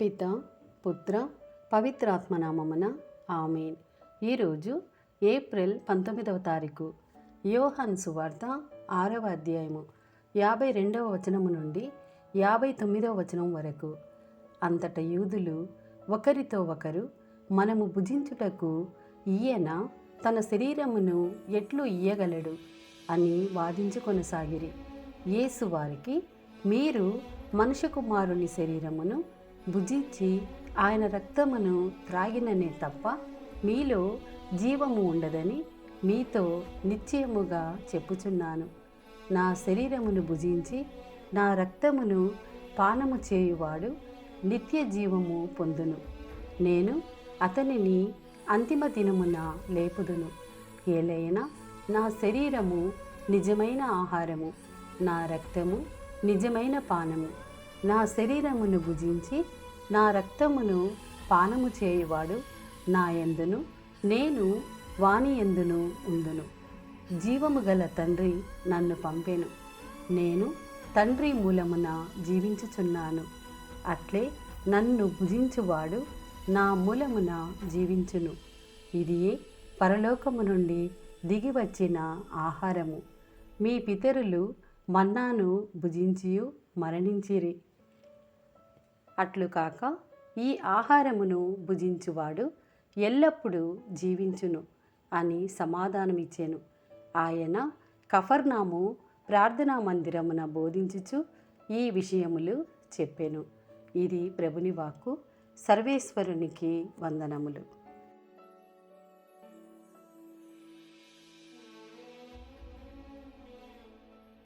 పిత పుత్ర పవిత్రాత్మనామమున ఆమెన్. ఈరోజు ఏప్రిల్ పంతొమ్మిదవ తారీఖు యోహన్ సువార్త ఆరవ అధ్యాయము యాభై రెండవ వచనము నుండి యాభై తొమ్మిదవ వచనం వరకు. అంతట యూదులు ఒకరితో ఒకరు మనము భుజించుటకు ఈయన తన శరీరమును ఎట్లు ఇయ్యగలడు అని వాదించుకొనసాగిరి. యేసు వారికి మీరు మనుష్య కుమారుని శరీరమును భుజించి ఆయన రక్తమును త్రాగిననే తప్ప మీలో జీవము ఉండదని మీతో నిశ్చయముగా చెప్పుచున్నాను. నా శరీరమును భుజించి నా రక్తమును పానము చేయువాడు నిత్య జీవము పొందును. నేను అతనిని అంతిమ దినమున లేపుదును. ఏలైనా నా శరీరము నిజమైన ఆహారము నా రక్తము నిజమైన పానము. నా శరీరమును భుజించి నా రక్తమును పానము చేయువాడు నా యందును నేను వాని ఎందును ఉందును. జీవము గల తండ్రి నన్ను పంపెను. నేను తండ్రి మూలమున జీవించుచున్నాను. అట్లే నన్ను భుజించువాడు నా మూలమున జీవించును. ఇదియే పరలోకము నుండి దిగి వచ్చిన ఆహారము. మీ పితరులు మన్నాను భుజించియు మరణించిరి. అట్లు కాక ఈ ఆహారమును భుజించువాడు ఎల్లప్పుడూ జీవించును అని సమాధానమిచ్చాను. ఆయన కఫర్నాము ప్రార్థనా మందిరమున బోధించుచు ఈ విషయములు చెప్పాను. ఇది ప్రభుని వాక్కు. సర్వేశ్వరునికి వందనములు.